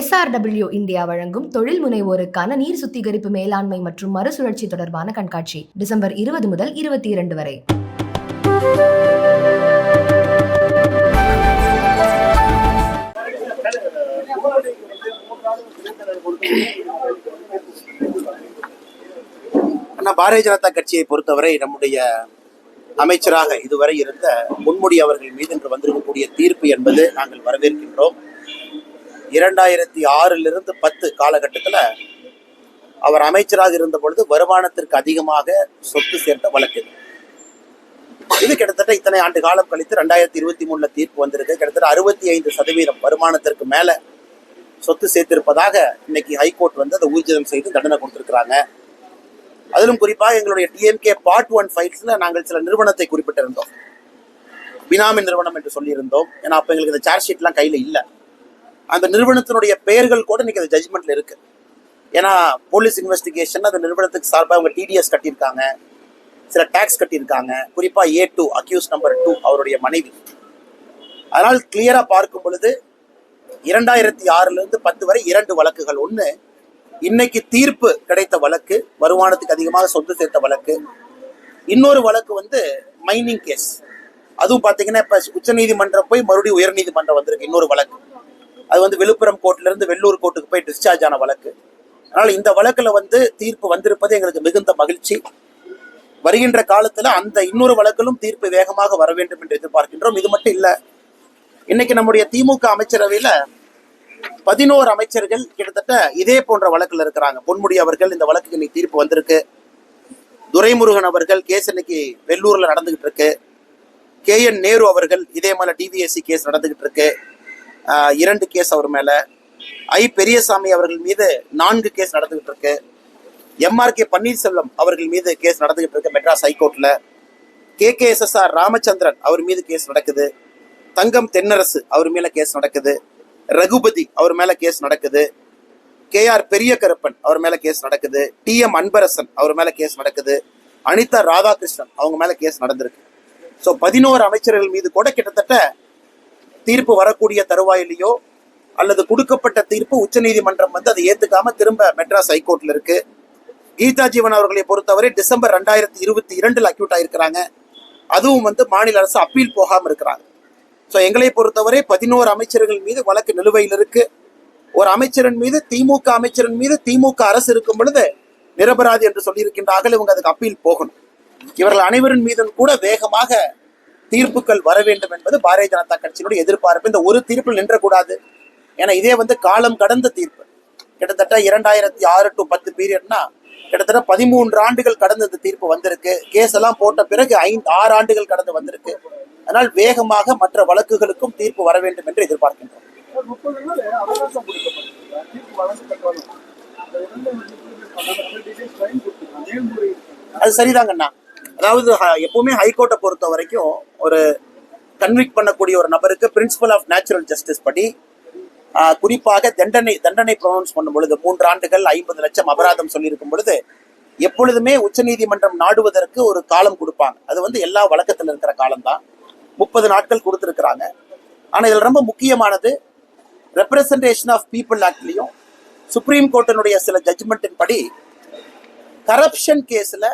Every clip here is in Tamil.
எஸ்ஆர்டபிள்யூ இந்தியா வழங்கும் தொழில் முனைவோருக்கான நீர் சுத்திகரிப்பு மேலாண்மை மற்றும் மறுசுழற்சி தொடர்பான கண்காட்சி டிசம்பர் இருபது முதல் இருபத்தி இரண்டு வரை பாரதிய ஜனதா கட்சியை பொறுத்தவரை நம்முடைய அமைச்சராக இதுவரை இருந்த முன்முடி அவர்கள் மீது இன்று வந்திருக்கக்கூடிய தீர்ப்பு என்பது நாங்கள் வரவேற்கின்றோம். இரண்டாயிரத்தி ஆறிலிருந்து பத்து காலகட்டத்தில் அவர் அமைச்சராக இருந்த பொழுது வருமானத்திற்கு அதிகமாக சொத்து சேர்த்த வழக்கு இது. கிட்டத்தட்ட இத்தனை ஆண்டு காலம் கழித்து ரெண்டாயிரத்தி இருபத்தி மூணுல தீர்ப்பு வந்திருக்கு. கிட்டத்தட்ட அறுபத்தி ஐந்து சதவீதம் வருமானத்திற்கு மேல சொத்து சேர்த்திருப்பதாக இன்னைக்கு ஹைகோர்ட் வந்து அதை ஊர்ஜிதம் செய்து தண்டனை கொடுத்திருக்கிறாங்க. அதிலும் குறிப்பாக எங்களுடைய டிஎம்கே பார்ட் ஒன் ஃபைல்ஸ்ல நாங்கள் சில நிறுவனத்தை குறிப்பிட்டிருந்தோம். பினாமி நிறுவனம் என்று சொல்லியிருந்தோம். ஏன்னா அப்போ எங்களுக்கு இந்த சார்ஜ் ஷீட்லாம் கையில் இல்லை. அந்த நிறுவனத்தினுடைய பெயர்கள் கூட இன்னைக்கு அந்த ஜட்ஜ்மெண்ட்ல இருக்கு. ஏன்னா போலீஸ் இன்வெஸ்டிகேஷன் அந்த நிறுவனத்துக்கு சார்பாக அவங்க டிடிஎஸ் கட்டியிருக்காங்க. சில டேக்ஸ் கட்டியிருக்காங்க. குறிப்பா A two accused number two அவருடைய மனைவி. அதனால் கிளியரா பார்க்கும் பொழுது இரண்டாயிரத்தி ஆறுல இருந்து பத்து வரை இரண்டு வழக்குகள். ஒன்று இன்னைக்கு தீர்ப்பு கிடைத்த வழக்கு வருமானத்துக்கு அதிகமாக சொத்து சேர்த்த வழக்கு. இன்னொரு வழக்கு வந்து மைனிங் கேஸ் அதுவும் பார்த்தீங்கன்னா இப்போ உச்சநீதிமன்றம் போய் மறுபடியும் உயர்நீதிமன்றம் வந்திருக்கு இன்னொரு வழக்கு. அது வந்து விழுப்புரம் கோர்ட்லேருந்து வெள்ளூர் கோர்ட்டுக்கு போய் டிஸ்சார்ஜ் ஆன வழக்கு. அதனால் இந்த வழக்கில் வந்து தீர்ப்பு வந்திருப்பது எங்களுக்கு மிகுந்த மகிழ்ச்சி. வருகின்ற காலத்தில் அந்த இன்னொரு வழக்கிலும் தீர்ப்பு வேகமாக வர வேண்டும் என்று எதிர்பார்க்கின்றோம். இது மட்டும் இல்லை இன்னைக்கு நம்முடைய திமுக அமைச்சரவையில் பதினோரு அமைச்சர்கள் கிட்டத்தட்ட இதே போன்ற வழக்கில் இருக்கிறாங்க. பொன்முடி அவர்கள் இந்த வழக்குக்கு இன்னைக்கு தீர்ப்பு வந்திருக்கு. துரைமுருகன் அவர்கள் கேஸ் இன்னைக்கு வெள்ளூரில் நடந்துகிட்டு இருக்கு. கே என் நேரு அவர்கள் இதே மாதிரி டிவிஎஸ்சி கேஸ் நடந்துகிட்டு இருக்கு. இரண்டு கேஸ் அவர் மேல. ஐ பெரியசாமி அவர்கள் மீது நான்கு கேஸ் நடந்துகிட்டு இருக்கு எம்ஆர் கே பன்னீர்செல்வம் அவர்கள் மீது கேஸ் நடந்துகிட்டு இருக்கு Madras ஹைகோர்ட்ல. K K S S R Ramachandran அவர் மீது கேஸ் நடக்குது. தங்கம் தென்னரசு அவர் மேல கேஸ் நடக்குது. ரகுபதி அவர் மேல கேஸ் நடக்குது. கே ஆர் பெரிய கருப்பன் அவர் மேல கேஸ் நடக்குது. டி எம் அன்பரசன் அவர் மேல கேஸ் நடக்குது. அனிதா ராதாகிருஷ்ணன் அவங்க மேல கேஸ் நடந்திருக்கு. ஸோ பதினோரு அமைச்சர்கள் மீது கூட கிட்டத்தட்ட தீர்ப்பு வரக்கூடிய தருவாயிலையோ அல்லது கொடுக்கப்பட்ட தீர்ப்பு உச்சநீதிமன்றம் வந்து அதை ஏத்துக்காம திரும்ப மெட்ராஸ் ஹைகோர்ட்ல இருக்கு. கீதா ஜீவன் அவர்களை பொறுத்தவரை டிசம்பர் ரெண்டாயிரத்தி இருபத்தி இரண்டில் அக்யூட் ஆயிருக்கிறாங்க. அதுவும் வந்து மாநில அரசு அப்பீல் போகாமல் இருக்கிறாங்க. ஸோ எங்களை பொறுத்தவரை பதினோரு அமைச்சர்கள் மீது வழக்கு நிலுவையில் இருக்கு. ஒரு அமைச்சரின் மீது திமுக அமைச்சரின் மீது திமுக அரசு இருக்கும் பொழுது நிரபராதி என்று சொல்லியிருக்கின்றார்கள் இவங்க அதுக்கு அப்பீல் போகணும். இவர்கள் அனைவரின் மீதும் கூட வேகமாக தீர்ப்புகள் வர வேண்டும் என்பது பாரதிய ஜனதா கட்சியினுடைய எதிர்பார்ப்பு. இந்த ஒரு தீர்ப்பில் நின்றக்கூடாது. ஏன்னா இதே வந்து காலம் கடந்த தீர்ப்பு. கிட்டத்தட்ட இரண்டாயிரத்தி ஆறு டு பத்து பீரியட்னா கிட்டத்தட்ட பதிமூன்று ஆண்டுகள் கடந்து இந்த தீர்ப்பு வந்திருக்கு. கேஸ் எல்லாம் போட்ட பிறகு ஐந்து ஆறு ஆண்டுகள் கடந்து வந்திருக்கு. அதனால் வேகமாக மற்ற வழக்குகளுக்கும் தீர்ப்பு வர வேண்டும் என்று எதிர்பார்க்கின்றோம். அது சரிதாங்கண்ணா. அதாவது எப்பவுமே ஹைகோர்ட்டை பொறுத்த வரைக்கும் ஒரு கன்விக்ட் பண்ணக்கூடிய ஒரு நபருக்கு பிரின்சிபல் ஆஃப் நேச்சுரல் ஜஸ்டிஸ் படி குறிப்பாக தண்டனை தண்டனை ப்ரொனவுன்ஸ் பண்ணும் பொழுது மூன்று ஆண்டுகள் ஐம்பது லட்சம் அபராதம் சொல்லியிருக்கும் பொழுது எப்பொழுதுமே உச்சநீதிமன்றம் நாடுவதற்கு ஒரு காலம் கொடுப்பாங்க. அது வந்து எல்லா வழக்கத்தில் இருக்கிற காலம்தான். முப்பது நாட்கள் கொடுத்துருக்குறாங்க. ஆனால் இதில் ரொம்ப முக்கியமானது ரெப்ரசன்டேஷன் ஆஃப் பீப்புள் ஆக்ட்லையும் சுப்ரீம் கோர்ட்டினுடைய சில ஜட்ஜ்மெண்ட்டின் படி கரப்ஷன் கேஸில்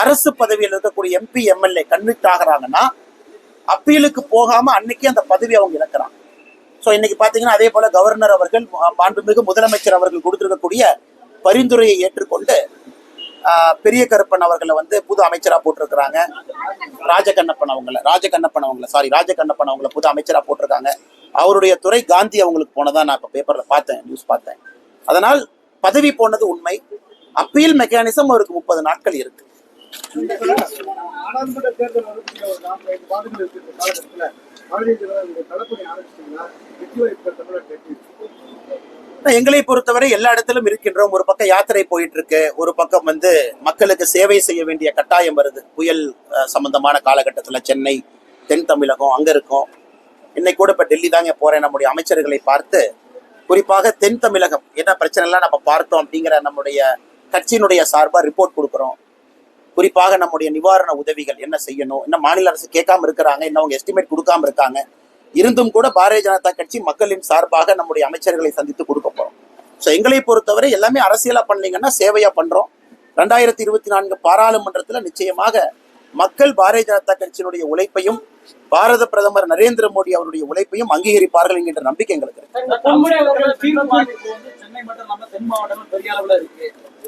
அரசு பதவியில் இருக்கக்கூடிய எம்பி எம்எல்ஏ கன்விக்ட் ஆகுறாங்கன்னா அப்பீலுக்கு போகாம அன்னைக்கு அந்த பதவி அவங்க இழக்கிறாங்க. ஸோ இன்னைக்கு பாத்தீங்கன்னா அதே போல கவர்னர் அவர்கள் மாண்புமிகு முதலமைச்சர் அவர்கள் கொடுத்திருக்கக்கூடிய பரிந்துரையை ஏற்றுக்கொண்டு பெரிய கருப்பன் அவர்களை வந்து புது அமைச்சராக போட்டிருக்கிறாங்க. ராஜகண்ணப்பன் அவங்கள ராஜகண்ணப்பன் அவங்கள சாரி ராஜகண்ணப்பன் அவங்கள புது அமைச்சராக போட்டிருக்காங்க. அவருடைய துறை காந்தி அவங்களுக்கு போனதான் நான் இப்போ பேப்பரில் பார்த்தேன் நியூஸ் பார்த்தேன். அதனால் பதவி போனது உண்மை. அப்பீல் மெக்கானிசம் அவருக்கு முப்பது நாட்கள் இருக்கு. நாடாளுமன்ற தேர்தல் காலகட்டத்தில் எங்களை பொறுத்தவரை எல்லா இடத்திலும் இருக்கின்றோம். ஒரு பக்கம் யாத்திரை போயிட்டு இருக்கு ஒரு பக்கம் வந்து மக்களுக்கு சேவை செய்ய வேண்டிய கட்டாயம் வருது. புயல் அஹ், சம்பந்தமான காலகட்டத்தில் சென்னை தென் தமிழகம் அங்க இருக்கும். இன்னைக்கு கூட இப்போ டெல்லி தாங்க போறேன். நம்முடைய அமைச்சர்களை பார்த்து குறிப்பாக தென் தமிழகம் என்ன பிரச்சனை எல்லாம் நம்ம பார்த்தோம் அப்படிங்கிற நம்முடைய கட்சியினுடைய சார்பாக ரிப்போர்ட் கொடுக்குறோம். குறிப்பாக நம்முடைய நிவாரண உதவிகள் என்ன செய்யணும் இன்னும் மாநில அரசு கேட்காம இருக்கிறாங்க இன்னும் அவங்க எஸ்டிமேட் கொடுக்காம இருக்காங்க இருந்தும் கூட பாரதிய ஜனதா கட்சி மக்களின் சார்பாக நம்முடைய அமைச்சர்களை சந்தித்து கொடுக்க போறோம். ஸோ எங்களை பொறுத்தவரை எல்லாமே அரசியலா பண்ணீங்கன்னா சேவையா பண்றோம். ரெண்டாயிரத்தி இருபத்தி நான்கு பாராளுமன்றத்துல நிச்சயமாக மக்கள் பாரதிய ஜனதா கட்சியினுடைய உழைப்பையும் பாரத பிரதமர் நரேந்திர மோடி அவருடைய உழைப்பையும் அங்கீகரிப்பார்கள் என்கின்ற நம்பிக்கை எங்களுக்கு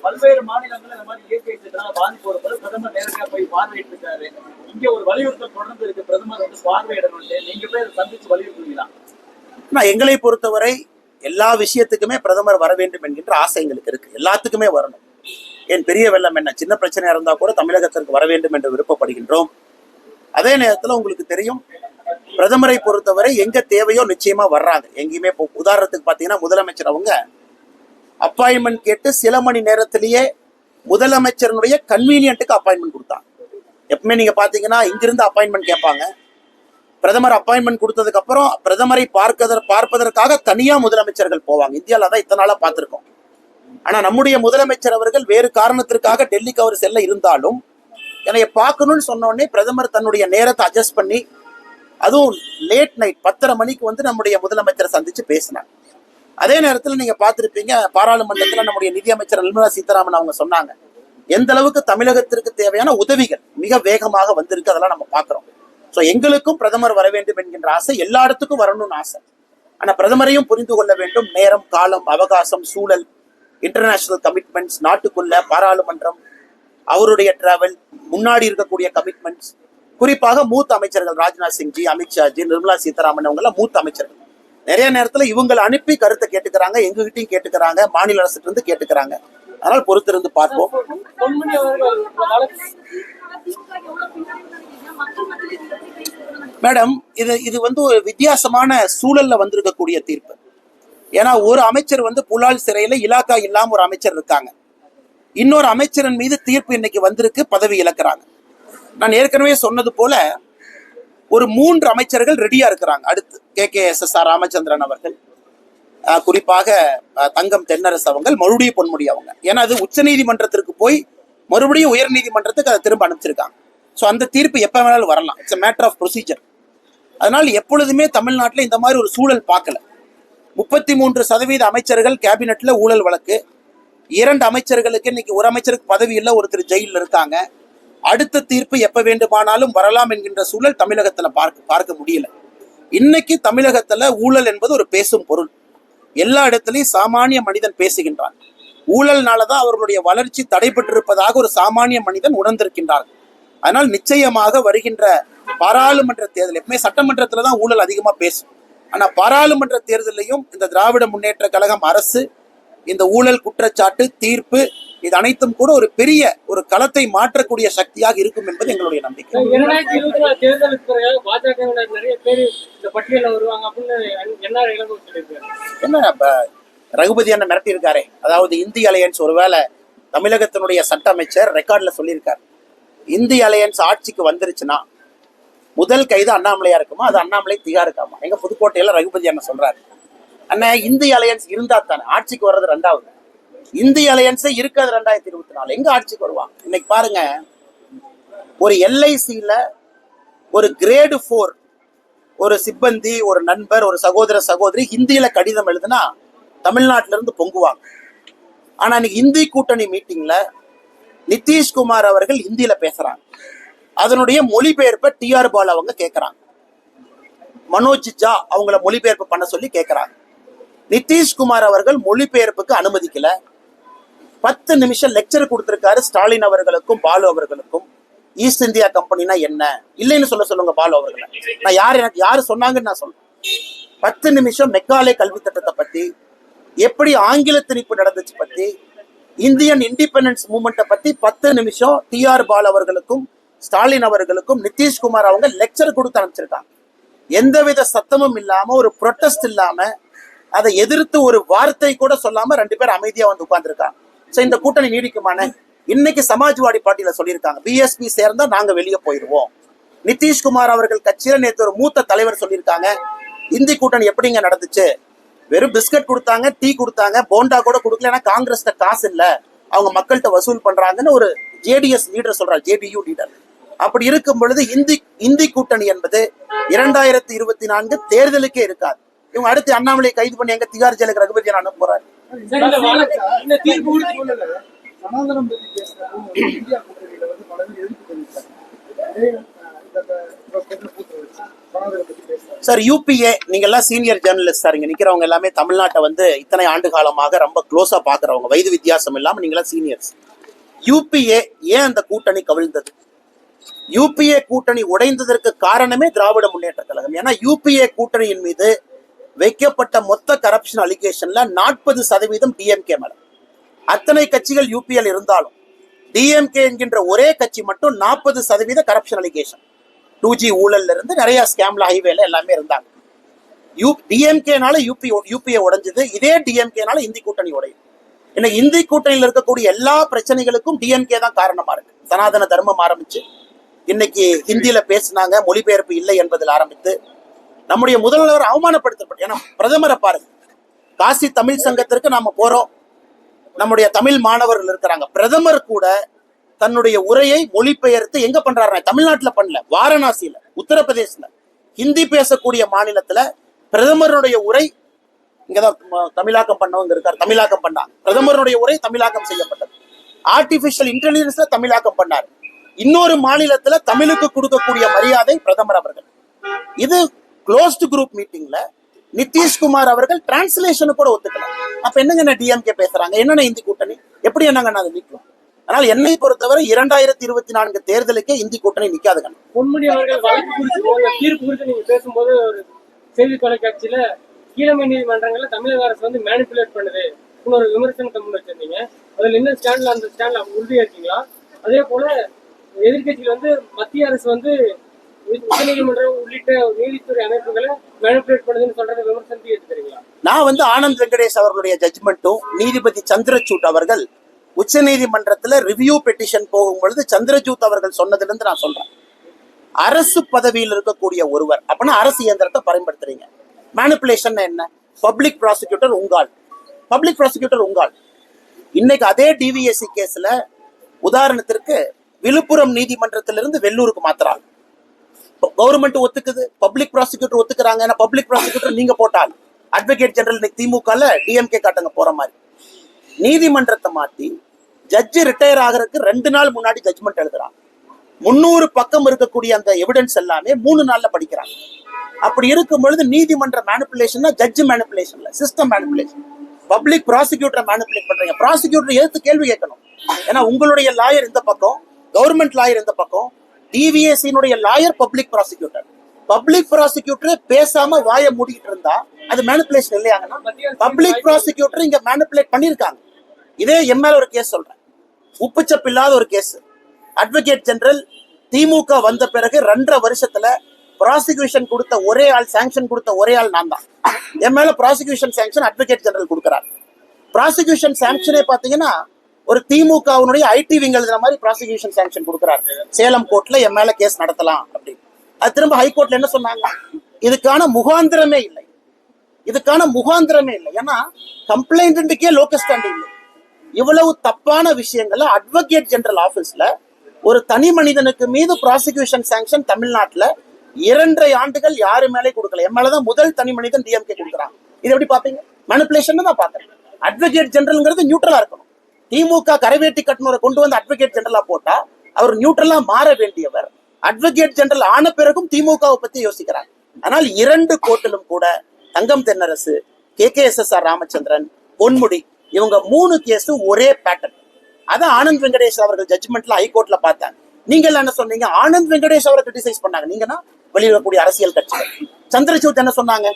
பல்வேறு மாநிலங்கள் இந்த மாதிரி இயற்கை சீற்றத்தால பாதிப்பு வரும்போது பிரதமர் நேரடியா போய் பார்வையிட்டு இருக்காரு இங்க ஒரு வலியுறுத்தல் தொடர்ந்து இருக்கு. பிரதமர் வந்து பார்வையிடணும் நீங்க போய் சந்திச்சு வலியுறுத்துவீங்களா? எங்களை பொறுத்தவரை எல்லா விஷயத்துக்குமே பிரதமர் வர வேண்டும் என்கின்ற ஆசை எங்களுக்கு இருக்கு. எல்லாத்துக்குமே வரணும். என் பெரிய வெள்ளம் என்ன? சின்ன பிரச்சனையா இருந்தா கூட தமிழகத்திற்கு வர வேண்டும் என்று விருப்பப்படுகின்றோம். அதே நேரத்துல உங்களுக்கு தெரியும் பிரதமரை பொறுத்தவரை எங்க தேவையோ நிச்சயமா வர்றாங்க. எங்கேயுமே உதாரணத்துக்கு பாத்தீங்கன்னா முதலமைச்சர் அவங்க அப்பாயின்மெண்ட் கேட்டு சில மணி நேரத்திலேயே முதலமைச்சரனுடைய கன்வீனியன்ட்டுக்கு அப்பாயின்மெண்ட் கொடுத்தாங்க எப்பவுமே நீங்க பாத்தீங்கன்னா இங்கிருந்து அப்பாயின்மெண்ட் கேட்பாங்க. பிரதமர் அப்பாயின்மெண்ட் கொடுத்ததுக்கு அப்புறம் பிரதமரை பார்க்கத பார்ப்பதற்காக தனியா முதலமைச்சர்கள் போவாங்க. இந்தியாவில் தான் இத்தனை நாளா பார்த்துருக்கோம். ஆனா நம்முடைய முதலமைச்சர் அவர்கள் வேறு காரணத்திற்காக டெல்லிக்கு அவர் செல்ல இருந்தாலும் என்னைய பார்க்கணும்னு சொன்னோடனே பிரதமர் தன்னுடைய நேரத்தை அட்ஜஸ்ட் பண்ணி அதுவும் லேட் நைட் பத்தரை மணிக்கு வந்து நம்முடைய முதலமைச்சரை சந்திச்சு பேசினாங்க அதே நேரத்தில் நீங்க பார்த்துருப்பீங்க பாராளுமன்றத்தில் நம்முடைய நிதியமைச்சர் நிர்மலா சீதாராமன் அவங்க சொன்னாங்க எந்த அளவுக்கு தமிழகத்திற்கு தேவையான உதவிகள் மிக வேகமாக வந்திருக்கு அதெல்லாம் நம்ம பார்க்குறோம். ஸோ எங்களுக்கும் பிரதமர் வர வேண்டும் என்கின்ற ஆசை எல்லா இடத்துக்கும் வரணும்னு ஆசை. ஆனா பிரதமரையும் புரிந்து கொள்ள வேண்டும் நேரம் காலம் அவகாசம் சூழல் இன்டர்நேஷனல் கமிட்மெண்ட்ஸ் நாட்டுக்குள்ள பாராளுமன்றம் அவருடைய டிராவல் முன்னாடி இருக்கக்கூடிய கமிட்மெண்ட்ஸ் குறிப்பாக மூத்த அமைச்சர்கள் ராஜ்நாத் சிங்ஜி அமித்ஷாஜி நிர்மலா சீதாராமன் அவங்க எல்லாம் மூத்த அமைச்சர்கள். நிறைய நேரத்துல இவங்களை அனுப்பி கருத்தை கேட்டுக்கிறாங்க எங்ககிட்டயும் கேட்டுக்கிறாங்க மாநில அரசு இருந்து கேட்டுக்கிறாங்க. அதனால் பொறுத்திருந்து பார்ப்போம். மேடம் இது இது வந்து ஒரு வித்தியாசமான சூழல்ல வந்திருக்கக்கூடிய தீர்ப்பு. ஏன்னா ஒரு அமைச்சர் வந்து புலால் சிறையில இலாக்கா இல்லாம ஒரு அமைச்சர் இருக்காங்க. இன்னொரு அமைச்சரின் மீது தீர்ப்பு இன்னைக்கு வந்திருக்கு பதவி இழக்கிறாங்க. நான் ஏற்கனவே சொன்னது போல ஒரு மூன்று அமைச்சர்கள் ரெடியா இருக்கிறாங்க. அடுத்து K. K. S. S. R. Ramachandran அவர்கள் குறிப்பாக தங்கம் தென்னரசு அவங்க மறுபடியும் பொன்முடி அவங்க. ஏன்னா அது உச்சநீதிமன்றத்திற்கு போய் மறுபடியும் உயர்நீதிமன்றத்துக்கு அதை திரும்ப அனுப்பிச்சிருக்காங்க. ஸோ அந்த தீர்ப்பு எப்போ வேணாலும் வரலாம். இட்ஸ் மேட்டர் ஆஃப் ப்ரொசீஜர் அதனால் எப்பொழுதுமே தமிழ்நாட்டில் இந்த மாதிரி ஒரு சூழல் பார்க்கல. முப்பத்தி மூன்று சதவீத அமைச்சர்கள் கேபினெட்டில் ஊழல் வழக்கு. இரண்டு அமைச்சர்களுக்கு இன்னைக்கு ஒரு அமைச்சருக்கு பதவி இல்லை ஒருத்தர் ஜெயிலில் இருக்காங்க. அடுத்த தீர்ப்பு எப்ப வேண்டுமானாலும் வரலாம் என்கின்ற சூழல் தமிழகத்துல பார்க்க பார்க்க முடியல. இன்னைக்கு தமிழகத்துல ஊழல் என்பது ஒரு பேசும் பொருள். எல்லா இடத்துலையும் சாமானிய மனிதன் பேசுகின்றான். ஊழல்னாலதான் அவர்களுடைய வளர்ச்சி தடைபட்டிருப்பதாக ஒரு சாமானிய மனிதன் உணர்ந்திருக்கின்றார் அதனால் நிச்சயமாக வருகின்ற பாராளுமன்ற தேர்தல் எப்பவுமே சட்டமன்றத்துல தான் ஊழல் அதிகமா பேசும். ஆனா பாராளுமன்ற தேர்தலையும் இந்த திராவிட முன்னேற்ற கழகம் அரசு இந்த ஊழல் குற்றச்சாட்டு தீர்ப்பு இது அனைத்தும் கூட ஒரு பெரிய ஒரு களத்தை மாற்றக்கூடிய சக்தியாக இருக்கும் என்பது எங்களுடைய நம்பிக்கை. இரண்டாயிரத்தி இருபத்தி நாலு தேர்தலுக்கு பிறகு பாஜகவினர் நிறைய பேர் இந்த பட்டியலில் வருவாங்க அப்படின்னு என்ஆர் இளங்கோ சொல்லியிருக்காரு. என்ன ரகுபதி அண்ணன் மிரட்டி இருக்காரே அதாவது இந்திய அலையன்ஸ் ஒருவேளை தமிழகத்தினுடைய சட்ட அமைச்சர் ரெக்கார்ட்ல சொல்லியிருக்கார். இந்திய அலையன்ஸ் ஆட்சிக்கு வந்துருச்சுன்னா முதல் கைது அண்ணாமலையா இருக்குமா? அது அண்ணாமலை திகா இருக்காமா எங்க புதுக்கோட்டையில ரகுபதி அண்ணன் சொல்றாரு. அண்ணன் இந்திய அலையன்ஸ் இருந்தா தானே. ஆட்சிக்கு வர்றது ரெண்டாவது. இந்திய அலையன்ஸே இருக்காது ரெண்டாயிரத்தி இருபத்தி நாலு. எங்க ஆட்சிக்கு வருவாங்க? இன்னைக்கு பாருங்க. ஒரு எல்ஐசியில ஒரு கிரேடு ஃபோர் ஒரு சிப்பந்தி ஒரு நண்பர் ஒரு சகோதர சகோதரி ஹிந்தியில கடிதம் எழுதுனா தமிழ்நாட்டில இருந்து பொங்குவாங்க. ஆனா இன்னைக்கு இந்தி கூட்டணி மீட்டிங்ல நிதிஷ்குமார் அவர்கள் ஹிந்தியில பேசுறாங்க. அதனுடைய மொழிபெயர்ப்பை டிஆர் பால் அவங்க கேட்கறாங்க மனோஜ் ஜா அவங்கள மொழிபெயர்ப்பு பண்ண சொல்லி கேட்கறாங்க நிதிஷ்குமார் அவர்கள் மொழிபெயர்ப்புக்கு அனுமதிக்கல. பத்து நிமிஷம் லெக்சர் கொடுத்துருக்காரு ஸ்டாலின் அவர்களுக்கும் பாலு அவர்களுக்கும். ஈஸ்ட் இந்தியா கம்பெனினா என்ன? இல்லைன்னு சொல்ல சொல்லுங்க பாலு அவர்களை. நான் யார் எனக்கு யாரு சொன்னாங்கன்னு நான் சொல்றேன். பத்து நிமிஷம் மெக்காலே கல்வி திட்டத்தை பத்தி எப்படி ஆங்கில திணிப்பு நடந்துச்சு பத்தி இந்தியன் இண்டிபெண்டன்ஸ் மூமெண்ட்டை பத்தி பத்து நிமிஷம் டிஆர் பால் அவர்களுக்கும் ஸ்டாலின் அவர்களுக்கும் நிதிஷ்குமார் அவங்க லெக்சர் கொடுத்து அனுப்பிச்சிருக்காங்க. எந்தவித சத்தமும் இல்லாம ஒரு ப்ரொட்டஸ்ட் இல்லாம அதை எதிர்த்து ஒரு வார்த்தை கூட சொல்லாம ரெண்டு பேர் அமைதியா வந்து உட்கார்ந்துருக்காங்க. சோ இந்த கூட்டணி நீடிக்குமானே இன்னைக்கு சமாஜ்வாடி பார்ட்டியில சொல்லியிருக்காங்க. பிஎஸ்பி சேர்ந்தா நாங்க வெளியே போயிடுவோம். நிதிஷ்குமார் அவர்கள் கட்சியில நேற்று ஒரு மூத்த தலைவர் சொல்லியிருக்காங்க. இந்தி கூட்டணி எப்படிங்க நடந்துச்சு? வெறும் பிஸ்கட் கொடுத்தாங்க டீ கொடுத்தாங்க போண்டா கூட கொடுக்கல. ஏன்னா காங்கிரஸ்ல காசு இல்ல. அவங்க மக்கள்கிட்ட வசூல் பண்றாங்கன்னு ஒரு ஜேடிஎஸ் லீடர் சொல்றாரு ஜேடியு லீடர் அப்படி இருக்கும் பொழுது இந்தி இந்தி கூட்டணி என்பது இரண்டாயிரத்தி இருபத்தி நான்கு தேர்தலுக்கே இருக்காது. இவங்க அடுத்து அண்ணாமலை கைது பண்ணி எங்க திகார் ஜெயிலுக்கு ரகுபதி அனுப்புறாரு இந்த தீர்ப்பு சனாதனம் பத்தி இந்தியா கூட்டணியில வந்து பல பேர் எதிர்ப்பு தெரிவித்தாங்க. சார் யூபிஏ நீங்க எல்லாம் சீனியர் ஜேர்னலிஸ்ட் சார். இங்க நிக்கிறவங்க எல்லாமே தமிழ்நாட்டை வந்து இத்தனை ஆண்டு காலமாக ரொம்ப க்ளோஸா பாக்குறவங்க. வயது வித்தியாசம் இல்லாம நீங்க எல்லாம் சீனியர்ஸ் யூபிஏ ஏன் அந்த கூட்டணி கவிழ்ந்தது? யூபிஏ கூட்டணி உடைந்ததற்கு காரணமே திராவிட முன்னேற்ற கழகம். ஏன்னா யூபிஏ கூட்டணியின் மீது வைக்கப்பட்ட மொத்த கரப்ஷன் அலிகேஷன்ல நாற்பது சதவீதம் டிஎம்கே மேல. அத்தனை கட்சிகள் யூபிஎல் இருந்தாலும் டிஎம்கே என்கின்ற ஒரே கட்சி மட்டும் நாற்பது சதவீத கரப்ஷன் அலிகேஷன் டூ ஜி ஊழல்ல இருந்து நிறைய ஸ்கேம்ல ஹைவேல எல்லாமே இருந்தாங்க. யூ டிஎம்கேனால யூபி யூபிஏ உடைஞ்சது. இதே டிஎம்கேனால இந்தி கூட்டணி உடையும் இன்னைக்கு இந்தி கூட்டணியில் இருக்கக்கூடிய எல்லா பிரச்சனைகளுக்கும் டிஎம்கே தான் காரணமா இருக்கு. சனாதன தர்மம் ஆரம்பிச்சு இன்னைக்கு ஹிந்தியில பேசினாங்க மொழிபெயர்ப்பு இல்லை என்பதில் ஆரம்பித்து நம்முடைய முதல்வர் அவமானப்படுத்தப்பட்டு ஏன்னா பிரதமரை பாருங்க. காசி தமிழ் சங்கத்திற்கு நாம போறோம். நம்முடைய தமிழ் மாணவர்கள் இருக்கிறாங்க. பிரதமர் கூட தன்னுடைய உரையை மொழிபெயர்த்து எங்க பண்றாரு தமிழ்நாட்டுல பண்ணல. வாரணாசியில உத்தரப்பிரதேசல ஹிந்தி பேசக்கூடிய மாநிலத்துல பிரதமருடைய உரை இங்கதான் தமிழாக்கம் பண்ணவங்க இருக்கார். தமிழாக்கம் பண்ணார் பிரதமருடைய உரை தமிழாக்கம் செய்யப்பட்டது. ஆர்டிபிஷியல் இன்டெலிஜென்ஸ்ல தமிழாக்கம் பண்ணார். இன்னொரு மாநிலத்துல தமிழுக்கு கொடுக்கக்கூடிய மரியாதை பிரதமர் அவர்கள். இது க்ளோஸ்டு குரூப் மீட்டிங்ல நிதிஷ்குமார் அவர்கள் டிரான்ஸ்லேஷனு கூட ஒத்துக்கல. அப்ப என்னங்க டிஎம்கே பேசுறாங்க? என்னென்ன இந்தி கூட்டணி? எப்படி என்னங்க அதை நிற்கும் ஆனால் என்னை பொறுத்தவரை இரண்டாயிரத்தி இருபத்தி நான்கு தேர்தலுக்கே இந்தி கூட்டணி நிக்காதுங்க பொன்முடி அவர்கள் வழக்கு குறித்து தீர்ப்பு குறித்து நீங்க பேசும்போது ஒரு செய்தி தொலைக்காட்சியில கீழமை நீதிமன்றங்கள்ல தமிழக அரசு வந்து மேனிபுலேட் பண்ணுது. ஒரு விமர்சனத்தை முன் வச்சிருந்தீங்க. அதுல என்ன ஸ்டாண்ட்ல அந்த ஸ்டாண்ட்ல உறுதியா இருக்கீங்களா அதே போல எதிர்க்கட்சிகள் வந்து மத்திய அரசு வந்து உச்சநீதிமன்றம் உள்ளிட்ட நீதித்துறை அமைப்புகளை பண்ணுதுன்னு விமர்சனத்தை நான் வந்து ஆனந்த் வெங்கடேஷ் அவர்களுடைய ஜட்ஜ்மெண்ட்டும் நீதிபதி சந்திரசூட் அவர்கள் உச்ச நீதிமன்றத்தில் ரிவ்யூ பெட்டிஷன் போகும் பொழுது சந்திரசூட் அவர்கள் சொன்னதுல இருந்து நான் சொல்றேன். அரசு பதவியில் இருக்கக்கூடிய ஒருவர் அப்படின்னா அரசு இயந்திரத்தை பயன்படுத்துறீங்க. மேனிப்புலேஷன் என்ன? பப்ளிக் ப்ராசிக்யூட்டர் உங்கால். பப்ளிக் ப்ராசிக்யூட்டர் உங்கால். இன்னைக்கு அதே டிவிஎஸ்சி கேஸ்ல உதாரணத்திற்கு விழுப்புரம் நீதிமன்றத்திலிருந்து வெள்ளூருக்கு மாத்துறாங்க. கவர்மெண்ட் ஒத்துக்குது பப்ளிக் ப்ராசிக்யூட்டர் ஒத்துக்குறாங்க ஏன்னா பப்ளிக் ப்ராசிக்யூட்டர் நீங்க போட்டால். அட்வொகேட் ஜெனரல் இன்னைக்கு திமுகல டிஎம்கே காட்டங்க போற மாதிரி. நீதிமன்றத்தை மாத்தி ஜட்ஜு ரிட்டையர் ஆகிறதுக்கு ரெண்டு நாள் முன்னாடி ஜட்ஜ்மெண்ட் எழுதுறாங்க முந்நூறு பக்கம் இருக்கக்கூடிய அந்த எவிடன்ஸ் எல்லாமே மூணு நாள்ல படிக்கிறாங்க அப்படி இருக்கும் பொழுது நீதிமன்ற மேனுபுலேஷன் ஜட்ஜ் மேனிப்புலேஷன்ல சிஸ்டம் மேனிப்புலேஷன் பப்ளிக் ப்ராசிக்யூட்டரை மேனிப்புலேட் பண்றீங்க. ப்ராசிக்யூட்டர் எதிர்த்து கேள்வி கேட்கணும். ஏன்னா உங்களுடைய லாயர் இந்த பக்கம் கவர்மெண்ட் லாயர் இந்த பக்கம் டிவிஎஸ்சினுடைய lawyer public prosecutor public prosecutor பேசாம வாயை மூடிக்கிட்டு இருந்தா அது மேனிப்புலேஷன் இல்லையாங்கன்னா பப்ளிக் ப்ராசிக்யூட்டர் இங்க மேனிப்புலேட் பண்ணிருக்காங்க. இதே என் மேல ஒரு கேஸ் சொல்றேன். உப்புச்சப்பு இல்லாத ஒரு கேஸ் அட்வொகேட் ஜெனரல் திமுக வந்த பிறகு ரெண்டரை வருஷத்துல ப்ராசிக்யூஷன் கொடுத்த ஒரே ஆள் சாங்ஷன் கொடுத்த ஒரே ஆள் நான் தான். என் மேல ப்ராசிக்யூஷன் சாங்ஷன் அட்வொகேட் ஜெனரல் கொடுக்குறாரு. ப்ராசிக்யூஷன் சாங்ஷனே பாத்தீங்கன்னா ஒரு திமுகவினுடைய ஐடி விங் எழுதுற மாதிரி ப்ராசிக்யூஷன் சாங்ஷன் கொடுக்குறாரு. சேலம் கோர்ட்ல என் மேல கேஸ் நடத்தலாம் அப்படின்னு. அது திரும்ப ஹைகோர்ட்ல என்ன சொன்னாங்க? இதுக்கான முகாந்திரமே இல்லை. இதுக்கான முகாந்திரமே இல்லை. ஏன்னா கம்ப்ளைண்ட்டுக்கே லோக்கல் ஸ்டாண்டிங் இல்லை. இவ்வளவு தப்பான விஷயங்களை அட்வொகேட் ஜெனரல் ஆபீஸ்ல ஒரு தனி மனிதனுக்கு மீது ப்ராசிக்யூஷன் சாங்ஷன் தமிழ்நாட்டுல இரண்டரை ஆண்டுகள் யாரு மேலே கொடுக்கல. என் மேலதான் முதல் தனி மனிதன் டிஎம்கே கொடுக்குறாங்க இது எப்படி பாப்பீங்க மேனிப்புலேஷன் தான் பாக்குறேன் அட்வொகேட் ஜெனரல்ங்கிறது நியூட்ரலா இருக்கணும். திமுக கரைவேட்டி கட்டணரை கொண்டு வந்து அட்வொகேட் ஜெனரலா போட்டா அவர் நியூட்ரலா மாற வேண்டியவர். அட்வொகேட் ஜெனரல் ஆன பிறகும் திமுகவை பத்தி யோசிக்கிறாங்க. ஆனால் இரண்டு கோர்ட்டிலும் கூட Thangam Thennarasu K K S S R Ramachandran Ponmudi இவங்க மூணு கேஸும் ஒரே பேட்டர்ன் அதை ஆனந்த் வெங்கடேஷ் அவர்கள் ஜட்ஜ்மெண்ட்ல ஹைகோர்ட்ல பார்த்தாங்க. நீங்க என்ன சொன்னீங்க? ஆனந்த் வெங்கடேஷ் அவரை கிரிட்டிசைஸ் பண்ணாங்க. நீங்கன்னா வெளியிடக்கூடிய அரசியல் கட்சிகள். சந்திரசூட் என்ன சொன்னாங்க?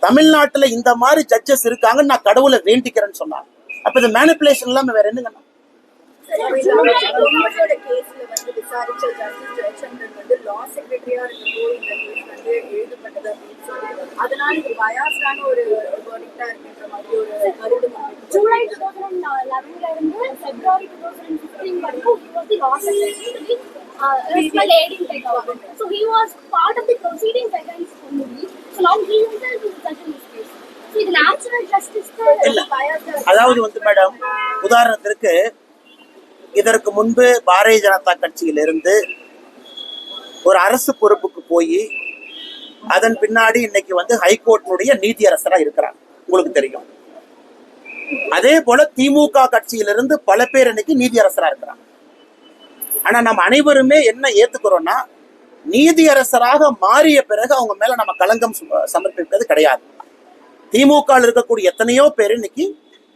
தமிழ்நாட்டுல இந்த மாதிரி ஜட்ஜஸ் இருக்காங்கன்னு நான் கடவுளை வேண்டிக்கிறேன்னு சொன்னாங்க. அப்ப இது மேனிப்புலேஷன் இல்லாம வேற என்னங்கண்ணா இந்த. ஜூலை டூ தௌசண்ட் லெவன்ல இருந்து பிப்ரவரி டூ தௌசண்ட் ஃபிஃப்டீன் வரைக்கும் he was the law secretary uh, Rismal aid in tech government. So he was part இல்ல. அதாவது வந்து மேடம் உதாரணத்திற்கு இதற்கு முன்பு பாரதிய ஜனதா கட்சியிலிருந்து ஒரு அரசு பொறுப்புக்கு போய் அதன் பின்னாடி இன்னைக்கு வந்து ஹைகோர்ட்டினுடைய நீதியரசரா இருக்கிறாங்க உங்களுக்கு தெரியும். அதே போல திமுக கட்சியிலிருந்து பல பேர் இன்னைக்கு நீதியரசரா இருக்கிறாங்க. ஆனா நம்ம அனைவருமே என்ன ஏத்துக்கிறோம்னா நீதியரசராக மாறிய பிறகு அவங்க மேல நம்ம களங்கம் சமர்ப்பிப்பது கிடையாது. திமுக இருக்கக்கூடிய எத்தனையோ பேர் இன்னைக்கு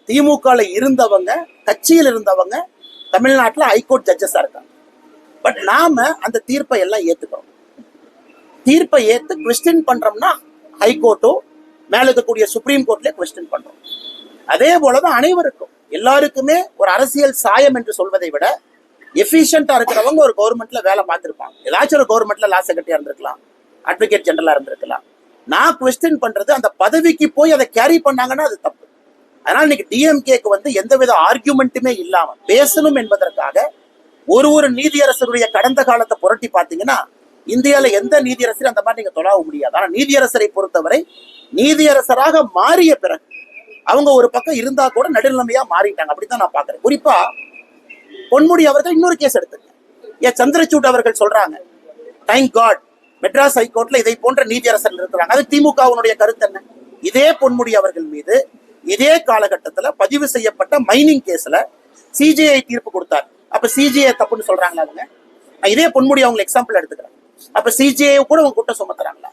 திமுகவில் இருந்தவங்க கட்சியில் இருந்தவங்க தமிழ்நாட்டில் ஹைகோர்ட் ஜட்ஜஸா இருக்காங்க. பட் நாம அந்த தீர்ப்பை எல்லாம் ஏத்துக்கிறோம். தீர்ப்பை ஏத்து கொஸ்டின் பண்றோம்னா ஹைகோர்ட்டோ மேல இருக்கக்கூடிய சுப்ரீம் கோர்ட்லயே கொஸ்டின் பண்றோம். அதே போலதான் அனைவருக்கும் எல்லாருக்குமே ஒரு அரசியல் சாயம் என்று சொல்வதை விட எஃபிஷியண்டா இருக்கிறவங்க ஒரு கவர்மெண்ட்ல வேலை பார்த்திருப்பாங்க. ஏதாச்சும் ஒரு கவர்மெண்ட்ல லா செக்ரட்டரியா இருந்திருக்கலாம் அட்வொகேட் ஜெனரலா இருந்திருக்கலாம். நான் கொஸ்டின் பண்றது அந்த பதவிக்கு போய் அதை கேரி பண்ணாங்கன்னா அது தப்பு. அதனால இன்னைக்கு டிஎம்கேக்கு வந்து எந்தவித ஆர்கியூமெண்ட்டுமே இல்லாம பேசணும் என்பதற்காக ஒரு ஒரு நீதியரசருடைய கடந்த காலத்தை புரட்டி பார்த்தீங்கன்னா இந்தியால எந்த நீதியரசரும் அந்த மாதிரி நீங்க தொழாவ முடியாது. ஆனா நீதியரசரை பொறுத்தவரை நீதியரசராக மாறிய பிறகு அவங்க ஒரு பக்கம் இருந்தா கூட நடுநிலைமையா மாறிட்டாங்க. அப்படித்தான் நான் பாக்குறேன் குறிப்பா பொன்முடி அவர்கள் இன்னொரு கேஸ் எடுத்துங்க ஏன் சந்திரசூட் அவர்கள் சொல்றாங்க டைம் காட் மெட்ராஸ் ஹைகோர்ட்ல இதை போன்ற நீதியரசர்கள் இருக்கிறாங்க அது திமுகவினுடைய கருத்து என்ன? இதே பொன்முடி அவர்கள் மீது இதே காலகட்டத்துல பதிவு செய்யப்பட்ட மைனிங் கேஸ்ல சிஜிஐ தீர்ப்பு கொடுத்தார். அப்ப சிஜிஐ தப்புன்னு சொல்றாங்களா அவங்க? இதே பொன்முடி அவங்க எக்ஸாம்பிள் எடுத்துக்கிறேன். அப்ப சிஜிஐ கூட அவங்க குற்றம் சுமத்துறாங்களா?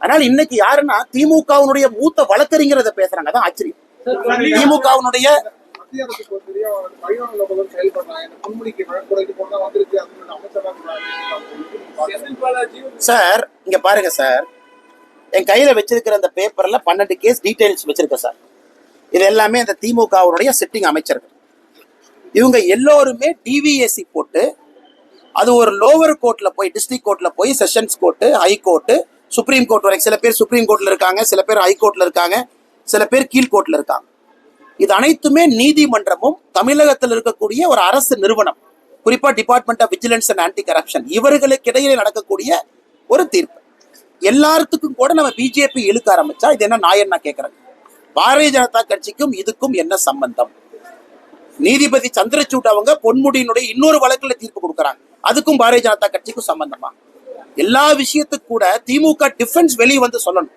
அதனால இன்னைக்கு யாருன்னா திமுகவினுடைய மூத்த வழக்கறிஞர் பேசுறாங்க. அதான் ஆச்சரியம். திமுகவினுடைய மத்திய செயல்படுறாங்க வழக்குறைக்கு போனா வந்திருக்கு அமைச்சராக சார் இங்க பாருங்க சார். என் கையில வச்சிருக்கிற அந்த பேப்பர்ல பன்னெண்டு கேஸ் டீடைல்ஸ் வச்சிருக்கேன் சார். இது எல்லாமே அந்த திமுகவுடைய சிட்டிங் அமைச்சர்கள். இவங்க எல்லோருமே டிவிஎஸ்சி போட்டு அது ஒரு லோவர் கோர்ட்ல போய் டிஸ்ட்ரிக்ட் கோர்ட்ல போய் sessions court high court supreme court வரைக்கும். சில பேர் சுப்ரீம் கோர்ட்ல இருக்காங்க சில பேர் ஹை கோர்ட்ல இருக்காங்க சில பேர் கீழ் கோர்ட்ல இருக்காங்க. இது அனைத்துமே நீதிமன்றமும் தமிழகத்தில் இருக்கக்கூடிய ஒரு அரசு நிறுவனம். குறிப்பா department of vigilance and anti corruption இவர்களுக்கு இடையிலே நடக்கக்கூடிய ஒரு தீர்ப்பு. எல்லாத்துக்கும் கூட நம்ம பிஜேபி இழுக்க ஆரம்பிச்சா இது என்ன நான் என்ன கேட்கறேன் பாரதிய ஜனதா கட்சிக்கும் இதுக்கும் என்ன சம்பந்தம்? நீதிபதி சந்திரசூட் அவங்க பொன்முடியினுடைய இன்னொரு வழக்குல தீர்ப்பு கொடுக்கறாங்க. அதுக்கும் பாரதிய ஜனதா கட்சிக்கும் சம்பந்தமா? எல்லா விஷயத்துக்கு கூட திமுக டிஃபென்ஸ் வெளியே வந்து சொல்லணும்.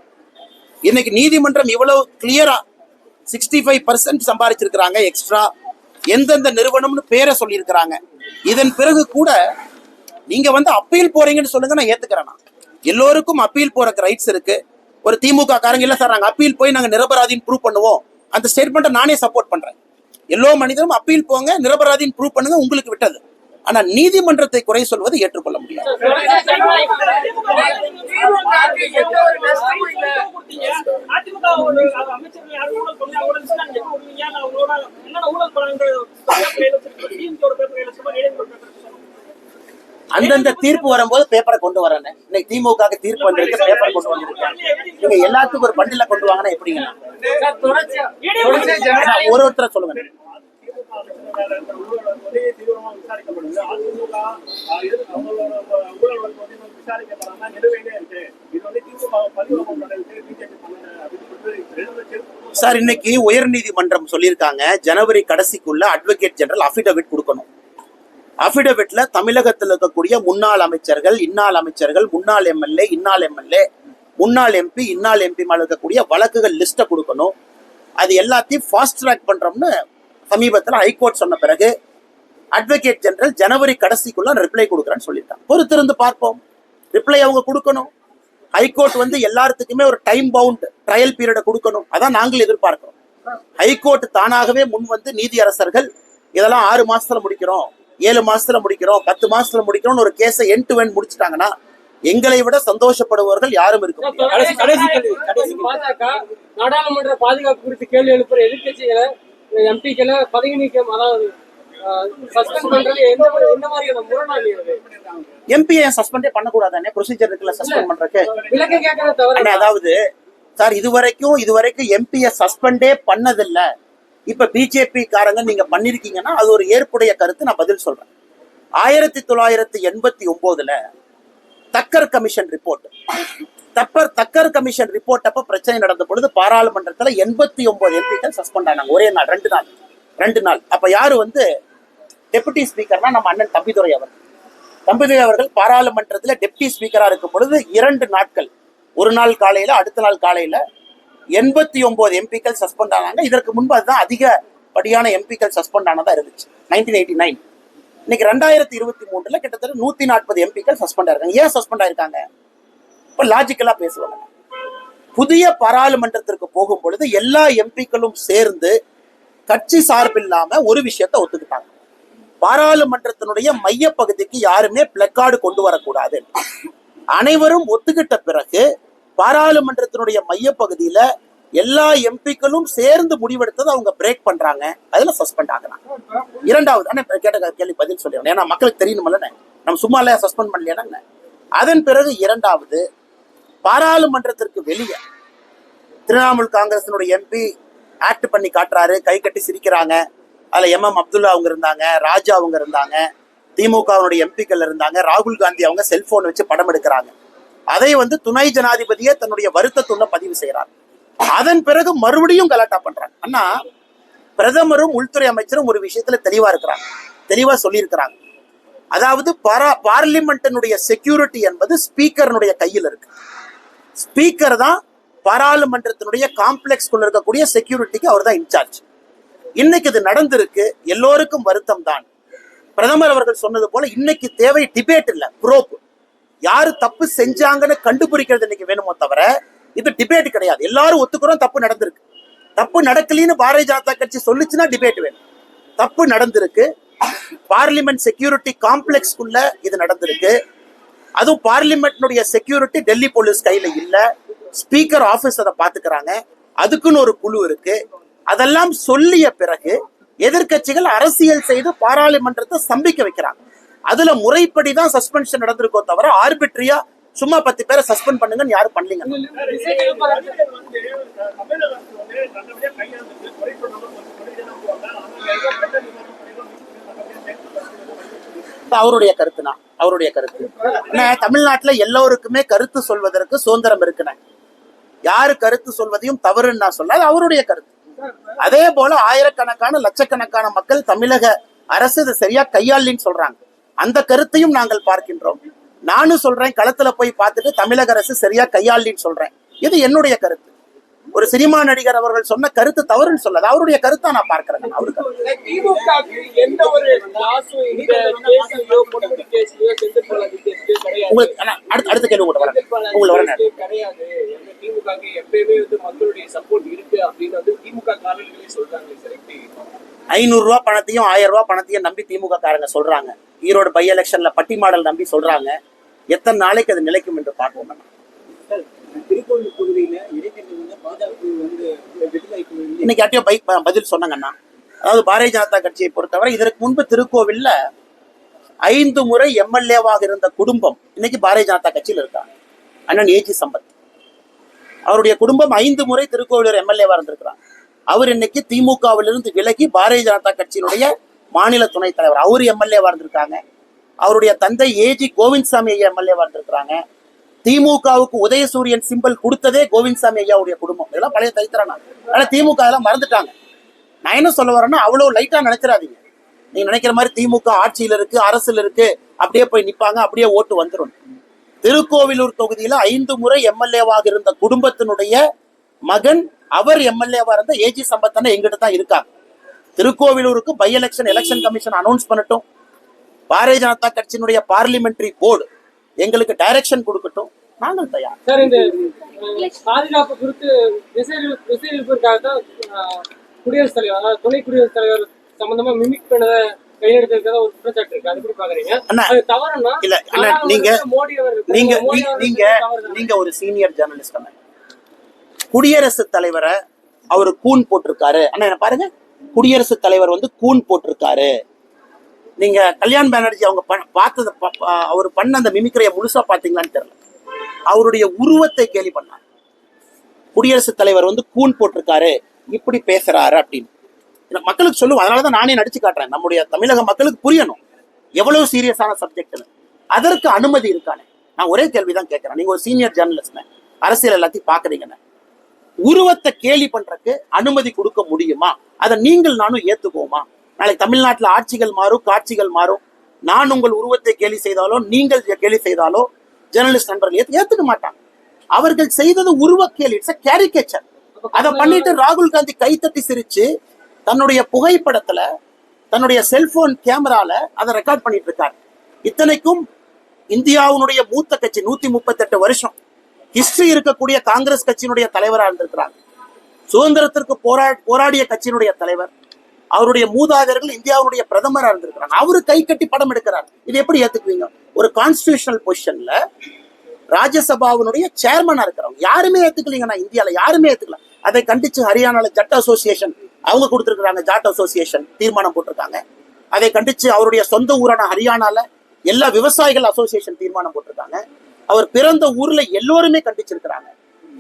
இன்னைக்கு நீதிமன்றம் இவ்வளவு கிளியரா சிக்ஸ்டி ஃபைவ் பர்சன்ட் சம்பாதிச்சிருக்கிறாங்க எக்ஸ்ட்ரா எந்தெந்த நிறுவனம்னு பேரை சொல்லியிருக்கிறாங்க. இதன் பிறகு கூட நீங்க வந்து அப்பீல் போறீங்கன்னு சொல்லுங்க நான் ஏத்துக்கிறேன் எல்லோருக்கும் அப்பீல் போறக்கு ரைட்ஸ் இருக்கு. ஒரு திமுக காரங்க இல்ல சார் நாங்க அப்பீல் போய் நாங்க நிரபராதின்னு ப்ரூவ் பண்ணுவோம். அந்த ஸ்டேட்மெண்ட்டை நானே சப்போர்ட் பண்றேன். எல்லோ மனிதரும் அப்பீல் போங்க நிரபராதின்னு ப்ரூவ் பண்ணுங்க உங்களுக்கு விட்டது. ஆனா நீதிமன்றத்தை குறை சொல்வது ஏற்றுக்கொள்ள முடியாது அந்தந்த தீர்ப்பு வரும்போது பேப்பரை கொண்டு வரேன் இன்னைக்கு திமுக தீர்ப்பு வந்திருக்கு பேப்பர் கொண்டு வந்திருக்கேன் நீங்க எல்லாத்துக்கும் ஒரு பண்டில கொண்டு வாங்கன்னா எப்படிங்க? ஒரு ஒருத்தரை சொல்லுங்க. சார் இன்னைக்கு உயர்நீதிமன்றம் சொல்லியிருக்காங்க ஜனவரி கடைசிக்குள்ள அட்வொகேட் ஜெனரல் அஃபிடவிட் கொடுக்கணும். அஃபிடவிட்ல தமிழகத்தில் இருக்கக்கூடிய முன்னாள் அமைச்சர்கள் இன்னாள் அமைச்சர்கள் முன்னாள் எம்எல்ஏ இன்னாள் எம்எல்ஏ முன்னாள் எம்பி இன்னாள் எம்பி மேல இருக்கக்கூடிய வழக்குகள் லிஸ்ட்டை கொடுக்கணும். அது எல்லாத்தையும் ஃபாஸ்ட் ட்ராக் பண்றோம்னு சமீபத்தில் ஹைகோர்ட் சொன்ன பிறகு அட்வொகேட் ஜெனரல் ஜனவரி கடைசிக்குள்ள ரிப்ளை கொடுக்குறேன்னு சொல்லியிருக்காங்க பொறுத்திருந்து பார்ப்போம் ரிப்ளை அவங்க கொடுக்கணும் ஹைகோர்ட் வந்து எல்லாத்துக்குமே ஒரு டைம் பவுண்ட் ட்ரையல் பீரியடை கொடுக்கணும் அதான் நாங்கள் எதிர்பார்க்கிறோம் ஹைகோர்ட் தானாகவே முன் வந்து நீதியரசர்கள் இதெல்லாம் ஆறு மாசத்துல முடிக்கிறோம் ஏழு மாசத்துல முடிக்கிறோம் பத்து மாசத்துல முடிக்கிறோம்னு ஒரு கேஸை என் டு என் முடிச்சிட்டாங்கன்னா எங்களை விட சந்தோஷப்படுபவர்கள் யாரும் இருக்க நாடாளுமன்ற பாதுகாப்பு குறித்து கேள்வி எழுப்புற எதிர்கட்சிகளை எம்பிக்களை பதவி நீக்கம் அதாவது எம்பியை சஸ்பெண்டே பண்ணக்கூடாதானே? ப்ரொசீஜர் இருக்குல்ல சஸ்பெண்ட் பண்றதுக்கு? அதாவது சார் இதுவரைக்கும் இதுவரைக்கும் எம்பியை சஸ்பெண்டே பண்ணதில்ல. இப்ப பிஜேபி காரங்க நீங்க பண்ணிருக்கீங்கன்னா அது ஒரு ஏற்புடைய கருத்து நான் பதில் சொல்றேன். ஆயிரத்தி தொள்ளாயிரத்தி எண்பத்தி ஒன்பதுல தக்கர் கமிஷன் ரிப்போர்ட் தப்பர் தக்கர் கமிஷன் ரிப்போர்ட் அப்ப பிரச்சனை நடந்த பொழுது பாராளுமன்றத்துல எண்பத்தி ஒன்பது எம்பிக்கள் சஸ்பெண்ட் ஆனாங்க. ஒரே நாள் ரெண்டு நாள் ரெண்டு நாள். அப்ப யாரு வந்து டெபுட்டி ஸ்பீக்கர்னா நம்ம அண்ணன் தம்பிதுரை அவர் தம்பிதுரை அவர்கள் பாராளுமன்றத்துல டெப்டி ஸ்பீக்கரா இருக்கும் பொழுது இரண்டு நாட்கள். ஒரு நாள் காலையில அடுத்த நாள் காலையில எண்பத்தி ஒன்பது எம்பிக்கள் சஸ்பெண்ட் ஆனாங்க. இதற்கு முன்பு அதுதான் அதிகப்படியான எம்பிக்கள் சஸ்பெண்ட் ஆனதா இருந்துச்சு. நைன்டீன் எயிட்டி நைன் இன்னைக்கு ரெண்டாயிரத்தி இருபத்தி மூணுல கிட்டத்தட்ட நூத்தி நாற்பது எம்பிக்கள் சஸ்பெண்ட் ஆயிருக்காங்க. ஏன் சஸ்பெண்ட் ஆயிருக்காங்க? இப்ப லாஜிக்கலா பேசுவாங்க புதிய பாராளுமன்றத்திற்கு போகும் பொழுது எல்லா எம்பிக்களும் சேர்ந்து கட்சி சார்பில்லாம ஒரு விஷயத்த ஒத்துக்கிட்டாங்க. பாராளுமன்றத்தினுடைய மைய பகுதிக்கு யாருமே பிளக்கார்டு கொண்டு வரக்கூடாது. அனைவரும் ஒத்துக்கிட்ட பிறகு பாராளுமன்றத்தினுடைய மைய பகுதியில எல்லா எம்பிக்களும் சேர்ந்து முடிவெடுத்ததை அவங்க பிரேக் பண்றாங்க. அதுல சஸ்பெண்ட் ஆகுறாங்க. இரண்டாவது ஆனா கேட்ட கேள்வி பதில் சொல்லிடுறேன். ஏன்னா மக்களுக்கு தெரியணுமில்ல நம்ம சும்மா இல்லையா சஸ்பெண்ட் பண்ணலையா அதன் பிறகு இரண்டாவது பாராளுமன்றத்திற்கு வெளியே திரிணாமுல் காங்கிரசினுடைய எம்பி ஆக்ட் பண்ணி காட்டுறாரு கை கட்டி சிரிக்கிறாங்க. அதில் எம் எம் அப்துல்லா அவங்க இருந்தாங்க ராஜா அவங்க இருந்தாங்க திமுகவுடைய எம்பிக்கள் இருந்தாங்க ராகுல் காந்தி அவங்க செல்போன் வச்சு படம் எடுக்கிறாங்க. அதை வந்து துணை ஜனாதிபதியே தன்னுடைய வருத்தத்துள்ள பதிவு செய்கிறார் அதன் பிறகு மறுபடியும் கலாட்டா பண்றாங்க. அண்ணா பிரதமரும் உள்துறை அமைச்சரும் ஒரு விஷயத்துல தெளிவா இருக்கிறாங்க. தெளிவா சொல்லியிருக்கிறாங்க. அதாவது பாரா பார்லிமெண்ட்டினுடைய செக்யூரிட்டி என்பது ஸ்பீக்கர்னுடைய கையில் இருக்கு. ஸ்பீக்கர் தான் பாராளுமன்றத்தினுடைய காம்ப்ளெக்ஸ்குள்ள இருக்கக்கூடிய செக்யூரிட்டிக்கு அவர் தான் இன்சார்ஜ். இன்னைக்கு இது நடந்திருக்கு எல்லோருக்கும் வருத்தம் தான் பிரதமர் அவர்கள் சொன்னது போல இன்னைக்கு தேவை டிபேட் இல்ல ப்ரோப் யாரு தப்பு செஞ்சாங்கன்னு கண்டுபிடிக்கிறது இன்னைக்கு வேணுமோ தவிர இது டிபேட் கிடையாது. எல்லாரும் ஒத்துக்கிறோம் தப்பு நடந்திருக்கு. தப்பு நடக்கலின்னு பாரதிய ஜனதா கட்சி சொல்லுச்சுன்னா டிபேட் வேணும். தப்பு நடந்திருக்கு. பார்லிமெண்ட் செக்யூரிட்டி காம்ப்ளெக்ஸ்குள்ள இது நடந்திருக்கு. அதுவும் பார்லிமெண்ட்னுடைய செக்யூரிட்டி டெல்லி போலீஸ் கையில இல்ல. ஸ்பீக்கர் ஆபீஸ் அதை பாத்துக்கிறாங்க. அதுக்குன்னு ஒரு குழு இருக்கு. அதெல்லாம் சொல்லிய பிறகு எதிர்க்கட்சிகள் அரசியல் செய்து பாராளுமன்றத்தை சம்பிக்க வைக்கிறாங்க. அதுல முறைப்படி தான் சஸ்பென்ஷன் நடந்திருக்கோ தவிர ஆர்பிட்ரியா சும்மா பத்து பேரை சஸ்பெண்ட் பண்ணுங்கன்னு யாரும் பண்ணலீங்க. தமிழக அரசு வந்து நல்லபடியா கையாளுது குறை சொன்னாலும் கொஞ்சம் குறை தான் போவாங்க ஆனால் ஏதோ கட்ட இது அவருடைய கருத்துனா அவருடைய கருத்து. தமிழ்நாட்டுல எல்லோருக்குமே கருத்து சொல்வதற்கு சுதந்திரம் இருக்குண்ணே யாரு கருத்து சொல்வதையும் தவறுன்னு நான் சொல்ல அது அவருடைய கருத்து. அதே போல ஆயிரக்கணக்கான லட்சக்கணக்கான மக்கள் தமிழக அரசு இதை சரியா கையாளின்னு சொல்றாங்க. அந்த கருத்தையும் நாங்கள் பார்க்கின்றோம். நானும் சொல்றேன் களத்துல போய் பார்த்துட்டு தமிழக அரசு சரியா கையாளின்னு சொல்றேன். இது என்னுடைய கருத்து. ஒரு சினிமா நடிகர் அவர்கள் சொன்ன கருத்து தவறுன்னு சொல்லாது அவருடைய கருத்தா நான் பார்க்கிறேன். உங்களுக்கு அடுத்த அடுத்த கேள்வி கூட வரேன். உங்களை வரேன். கேஸ்லயே கிடையாது. எங்க திமுகவுக்கு எப்பயுமே வந்து மக்களுடைய சப்போர்ட் இருக்கு அப்படின்னு வந்து திமுக காரர்களே சொல்றாங்களே சார் எப்படி? ஐநூறு ரூபாய் பணத்தையும் ஆயிரம் ரூபாய் பணத்தையும் நம்பி திமுக காரங்க சொல்றாங்க. ஈரோடு பை எலெக்ஷன்ல பட்டி மாடல் நம்பி சொல்றாங்க. எத்தனை நாளைக்கு அது நிலைக்கும் என்று பார்ப்போம். திருக்கோவில் இடைத்தேர்தல் வந்து பாஜக வந்து இன்னைக்கு யார்ட்டையோ பைக் பதில் சொன்னாங்கண்ணா. அதாவது பாரதிய ஜனதா கட்சியை பொறுத்தவரை இதற்கு முன்பு திருக்கோவில்ல ஐந்து முறை எம்எல்ஏவாக இருந்த குடும்பம் இன்னைக்கு பாரதிய ஜனதா கட்சியில் இருக்காங்க அண்ணன் ஏஜி சம்பத். அவருடைய குடும்பம் ஐந்து முறை திருக்கோவிலூர் எம்எல்ஏவா இருந்திருக்கிறாங்க அவர் இன்னைக்கு திமுகவிலிருந்து விலகி பாரதிய ஜனதா கட்சியினுடைய மாநில துணைத் தலைவர். அவர் எம்எல்ஏவா இருந்திருக்காங்க. அவருடைய தந்தை ஏஜி கோவிந்த்சாமி ஐயா எம்எல்ஏவா இருந்திருக்கிறாங்க. திமுகவுக்கு உதயசூரியன் சிம்பல் கொடுத்ததே கோவிந்த்சாமி ஐயாவுடைய குடும்பம். இதெல்லாம் பழைய தைத்திரனா அதனால திமுக அதெல்லாம் மறந்துட்டாங்க. நான் என்ன சொல்ல வரேன்னா அவ்வளோ லைட்டா நினைச்சிடாதீங்க. நீங்க நினைக்கிற மாதிரி திமுக ஆட்சியில இருக்கு அரசுல இருக்கு அப்படியே போய் நிப்பாங்க அப்படியே ஓட்டு வந்துடும் திருக்கோவிலூர் தொகுதியில ஐந்து முறை எம்எல்ஏவாக இருந்த குடும்பத்தினுடைய மகன் அவர் எம்எல்ஏவா இருந்த ஏஜி சம்பத்தனை எங்கிட்ட தான் இருக்காங்க. திருக்கோவிலூருக்கு by election election commission announce பண்ணட்டும். பாரதிய ஜனதா கட்சியினுடைய பார்லிமெண்ட்ரி போர்டு எங்களுக்கு டைரக்ஷன் கொடுக்கட்டும். நாங்கள் தயார் சார் இந்த பாதுகாப்பு குறித்து இருப்பதற்காக தான் குடியரசுத் தலைவர் அதாவது துணை குடியரசுத் தலைவர் சம்பந்தமா மிமிக் பண்ணதை கையெழுத்திருக்கிறதா ஒரு குற்றச்சாட்டு இருக்கு. அது எப்படி பாக்குறீங்க. அண்ணா, அது தவறுனா இல்ல அண்ணா நாலாவது நீங்க வந்து மோடி அவர் நீங்க மோடி நீ- அவர் நீங்க தவறுதானா? நீங்க ஒரு சீனியர் ஜேர்னலிஸ்ட் அண்ணா. குடியரசுத் தலைவரை அவர் கூன் போட்டிருக்காரு. அண்ணா என்ன பாருங்க. குடியரசுத் தலைவர் வந்து கூன் போட்டிருக்காரு. நீங்க கல்யாண் பானர்ஜி அவங்க ப- பார்த்தது அவர் பண்ண அந்த மிமிக்ரியை முழுசா பாத்தீங்களான்னு தெரியல. அவருடைய உருவத்தை கேலி பண்ணார். குடியரசுத் தலைவர் வந்து கூன் போட்டிருக்காரு இப்படி பேசுறாரு அப்படின்னு. மக்களுக்கு சொல்லுவோம் அதனாலதான் நானே நடிச்சு காட்டுறேன். நம்முடைய தமிழக மக்களுக்கு புரியணும். எவ்வளவு சீரியஸான சப்ஜெக்ட்னு அதற்கு அனுமதி இருக்கானே. நான் ஒரே கேள்விதான் கேட்கிறேன். நீங்க ஒரு சீனியர் ஜேர்னலிஸ்ட் அரசியல் எல்லாத்தையும் பாக்குறீங்கன்னு உருவத்தை கேலி பண்றதுக்கு அனுமதி கொடுக்க முடியுமா? அதை நீங்கள் நானும் ஏத்துக்குவோமா? நாளைக்கு தமிழ்நாட்டுல ஆட்சிகள் மாறும் காட்சிகள் மாறும். நான் உங்கள் உருவத்தை கேலி செய்தாலோ நீங்கள் கேலி செய்தாலோ ஜெர்னலிஸ்ட் நண்பர்கள் ஏத்து- ஏத்துக்க மாட்டாங்க. அவர்கள் செய்தது உருவ கேலி இட்ஸ் கேரிகேச்சர் அதை பண்ணிட்டு ராகுல் காந்தி கைத்தட்டி சிரிச்சு தன்னுடைய புகைப்படத்துல தன்னுடைய செல்போன் கேமரால அதை ரெக்கார்ட் பண்ணிட்டு இருக்காரு இத்தனைக்கும் இந்தியாவுடைய மூத்த கட்சி நூத்தி முப்பத்தெட்டு வருஷம் ஹிஸ்டரி இருக்கக்கூடிய காங்கிரஸ் கட்சியினுடைய தலைவராக இருந்திருக்கிறாங்க சுதந்திரத்திற்கு போரா போராடிய கட்சியினுடைய தலைவர். அவருடைய மூதாதர்கள் இந்தியாவுடைய பிரதமரா இருந்திருக்கிறாங்க. அவரு கை கட்டி படம் எடுக்கிறார். இது எப்படி ஏத்துக்குவீங்க? ஒரு கான்ஸ்டியூஷனல் பொசிஷன்ல ராஜ்யசபாவினுடைய சேர்மனா இருக்கிறவங்க. யாருமே ஏத்துக்கலீங்கன்னா இந்தியால யாருமே ஏத்துக்கல. அதை கண்டிச்சு ஹரியானால ஜட் அசோசியேஷன் அவங்க கொடுத்திருக்கிறாங்க. ஜாட் அசோசியேஷன் தீர்மானம் போட்டிருக்காங்க. அதை கண்டிச்சு அவருடைய சொந்த ஊரான ஹரியானால எல்லா விவசாயிகள் அசோசியேஷன் தீர்மானம் போட்டிருக்காங்க. அவர் பிறந்த ஊர்ல எல்லோருமே கண்டிச்சிருக்கிறாங்க.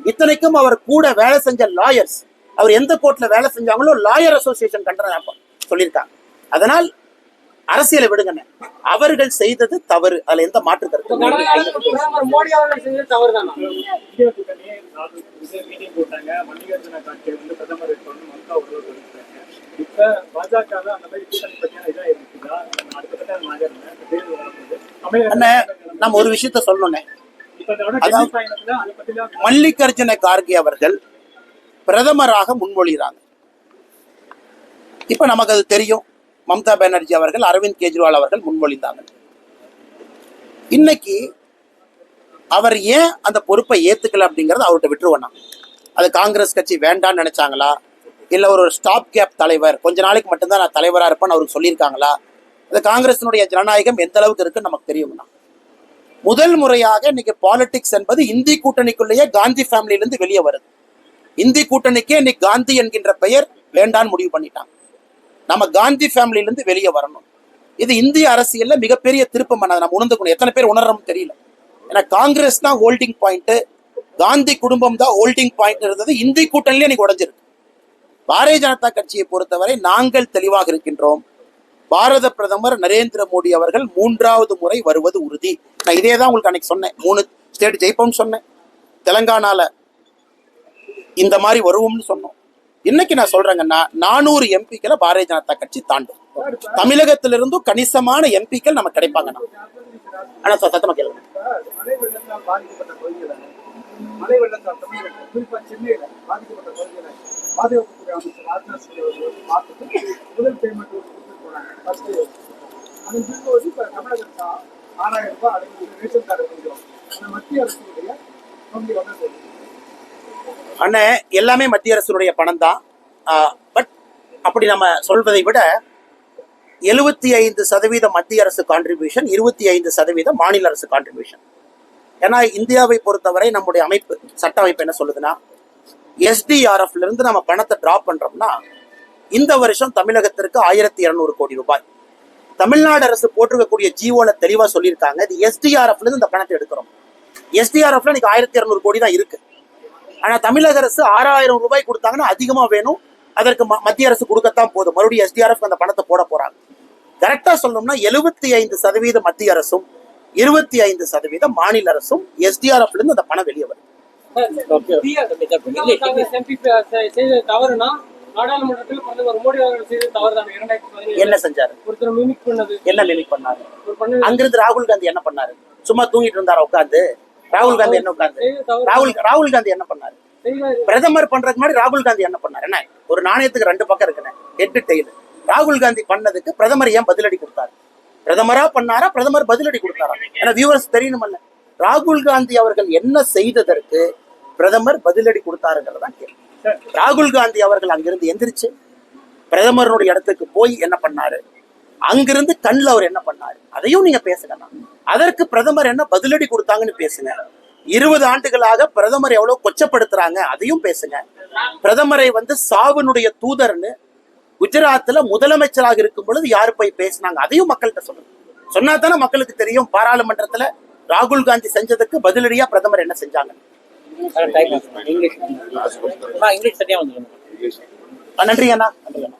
இத்தனைக்கும் அவர் கூட வேலை செஞ்ச லாயர்ஸ் அவர் எந்த கோர்ட்ல வேலை செஞ்சாங்களோ லாயர் அசோசியேஷன் கண்டனம் சொல்லியிருக்காங்க. அதனால் அரசியலை விடுங்கண்ணே அவர்கள் செய்தது தவறு. அதுல எந்த மாற்று கருத்து இப்ப பாஜக அந்த மாதிரி கூட்டணி பத்தியான இதா இருக்குதா அடுத்த நம்ம ஒரு விஷயத்த சொல்லணும்னே மல்லிகார்ஜுன கார்கே அவர்கள் பிரதமராக முன்மொழிகிறாங்க. இப்ப நமக்கு அது தெரியும். மம்தா பானர்ஜி அவர்கள் அரவிந்த் கெஜ்ரிவால் அவர்கள் முன்மொழிந்தாங்க. இன்னைக்கு அவர் ஏன் அந்த பொறுப்பை ஏத்துக்கல அப்படிங்கறத அவர்கிட்ட விட்டுருவோம் அது காங்கிரஸ் கட்சி வேண்டாம்னு நினைச்சாங்களா? இல்ல ஒரு ஸ்டாப் கேப் தலைவர் கொஞ்ச நாளைக்கு மட்டும்தான் நான் தலைவரா இருப்பேன்னு அவருக்கு சொல்லியிருக்காங்களா? அது காங்கிரசினுடைய ஜனநாயகம் எந்த அளவுக்கு இருக்குன்னு நமக்கு தெரியும்னா முதல் முறையாக இன்னைக்கு பாலிடிக்ஸ் என்பது இந்தி கூட்டணிக்குள்ளேயே காந்தி ஃபேமிலியில இருந்து வெளியே வருது. இந்தி கூட்டணிக்கே இன்னைக்கு காந்தி என்கின்ற பெயர் வேண்டான்னு முடிவு பண்ணிட்டாங்க. நம்ம காந்தி ஃபேமிலியிலேருந்து வெளியே வரணும். இது இந்திய அரசியல்ல மிகப்பெரிய திருப்பம் அதை நம்ம உணர்ந்துக்கணும் எத்தனை பேர் உணர்றோம் தெரியல. ஏன்னா காங்கிரஸ் தான் ஹோல்டிங் பாயிண்ட் காந்தி குடும்பம் தான் ஹோல்டிங் பாயிண்ட் இருந்தது. இந்தி கூட்டணியிலே இன்னைக்கு உடஞ்சிருக்கு. பாரதிய ஜனதா கட்சியை பொறுத்தவரை நாங்கள் தெளிவாக இருக்கின்றோம். பாரத பிரதமர் நரேந்திர மோடி அவர்கள் மூன்றாவது முறை வருவது உறுதி. நான் இதே தான் உங்களுக்கு அன்னைக்கு சொன்னேன். மூணு ஸ்டேட் ஜெயிப்போம்னு சொன்னேன். தெலங்கானால இந்த மாதிரி வருவோம்னு சொன்னோம். இன்னைக்கு நான் சொல்றேங்கன்னா நானூறு எம்பிக்களை பாரதிய ஜனதா கட்சி தாண்டும். தமிழகத்திலிருந்தும் கணிசமான எம்பிக்கள் நமக்கு கிடைப்பாங்கண்ணா ஆனா சத்தமா கேளுங்க. அரசு ஆறாயிரம் ரூபாய் மத்திய அரசுடைய பகுதி அண்ணே எல்லாமே மத்திய அரசுடைய பணம் தான் பட் அப்படி நம்ம சொல்வதை விட எழுபத்தி ஐந்து சதவீதம் மத்திய அரசு கான்ட்ரிபியூஷன் இருபத்தி ஐந்து சதவீதம் மாநில அரசு கான்ட்ரிபியூஷன் ஏன்னா இந்தியாவை பொறுத்தவரை நம்முடைய அமைப்பு சட்ட அமைப்பு என்ன சொல்லுதுன்னா எஸ்டிஆர்எஃப்ல இருந்து நம்ம பணத்தை டிராப் பண்றோம்னா இந்த வருஷம் தமிழகத்திற்கு ஆயிரத்தி இருநூறு கோடி ரூபாய். தமிழ்நாடு அரசு போட்டிருக்கக்கூடிய ஜிஓல தெளிவா சொல்லியிருக்காங்க இது எஸ்டிஆர்எஃப்ல இருந்து இந்த பணத்தை எடுக்கிறோம். எஸ்டிஆர்எஃப்ல இன்னைக்கு ஆயிரத்தி இருநூறு கோடி தான் இருக்கு. ஆனா தமிழக அரசு ஆறாயிரம் ரூபாய் கொடுத்தாங்கன்னா அதிகமா வேணும். அதற்கு ம- மத்திய அரசு கொடுக்கத்தான் போதும். மறுபடியும் எஸ்டிஆர்எஃப் அந்த பணத்தை போட போறாங்க. கரெக்டா சொல்லணும்னா எழுபத்தி ஐந்து சதவீதம் மத்திய அரசும் இருபத்தி ஐந்து சதவீதம் மாநில அரசும் எஸ்டிஆர்எஃப்ல இருந்து அந்த பணம் வெளியே வருது. என்ன செஞ்சாரு? என்ன மிமிக் பண்ணாரு அங்கிருந்து ராகுல் காந்தி என்ன பண்ணாரு? சும்மா தூங்கிட்டு இருந்தாரா உட்காந்து ராகுல் காந்தி என்ன தவறு ராகுல் ராகுல் காந்தி என்ன பண்ணாரு? பிரதமர் பண்றதுக்கு முன்னாடி ராகுல் காந்தி என்ன பண்ணாரு? என்ன? ஒரு நாணயத்துக்கு ரெண்டு பக்கம் இருக்குண்ணே. எட்டு டெய்ல். ராகுல் காந்தி பண்ணதுக்கு பிரதமர் ஏன் பதிலடி கொடுத்தாரு? பிரதமரா பண்ணாரா? பிரதமர் பதிலடி கொடுத்தாரா? ஏன்னா வியூவர்ஸ் தெரியணுமல்ல. ராகுல் காந்தி அவர்கள் என்ன செய்ததற்கு பிரதமர் பதிலடி கொடுத்தாருங்கிறதான் கேள்வி. ராகுல் காந்தி அவர்கள் அங்கிருந்து எந்திரிச்சு பிரதமருடைய இடத்துக்கு போய் என்ன பண்ணாரு? அங்கிருந்து கண்ணில் அவர் என்ன பண்ணாரு? அதையும் நீங்க பேசுங்கண்ணா அதற்கு பிரதமர் என்ன பதிலடி கொடுத்தாங்கன்னு பேசுங்க. இருபது ஆண்டுகளாக பிரதமர் எவ்வளவு கொச்சப்படுத்துறாங்க அதையும் பேசுங்க. பிரதமரை வந்து சாவினுடைய தூதர்னு குஜராத்ல முதலமைச்சராக இருக்கும் பொழுது யாரு போய் பேசினாங்க? அதையும் மக்கள்கிட்ட சொல்லுங்க. சொன்னா தானே மக்களுக்கு தெரியும். பாராளுமன்றத்துல ராகுல் காந்தி செஞ்சதுக்கு பதிலடியா பிரதமர் என்ன செஞ்சாங்க? நன்றி அண்ணா நன்றி அண்ணா.